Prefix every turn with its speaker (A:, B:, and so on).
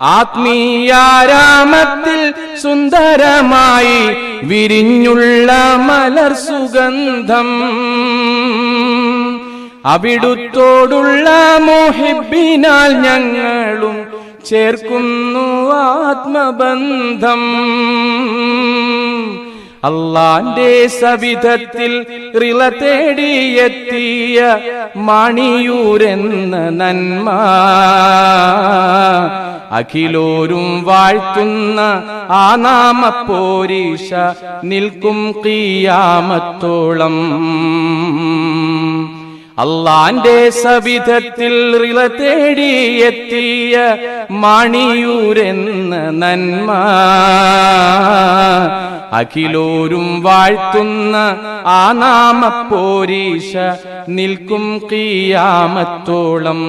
A: ആത്മീയാരാമത്തിൽ സുന്ദരമായി വിരിഞ്ഞുള്ള മലർ സുഗന്ധം. അവിടുത്തോടുള്ള മോഹിബിനാൽ ഞങ്ങളും ചേർക്കുന്നു ആത്മബന്ധം. അള്ളാന്റെ സവിധത്തിൽ റിള തേടിയെത്തിയ മണിയൂരെന്ന നന്മ. അഖിലോരും വാഴ്ത്തുന്ന ആ നാമപ്പോരീഷ നിൽക്കും കീയാമത്തോളം. അള്ളാന്റെ സവിധത്തിൽ റിള തേടിയെത്തിയ മണിയൂരെന്ന നന്മ. അഖിലോരും വാഴ്ത്തുന്ന ആ നാമപ്പോരീഷ നിൽക്കും കിയാമത്തോളം.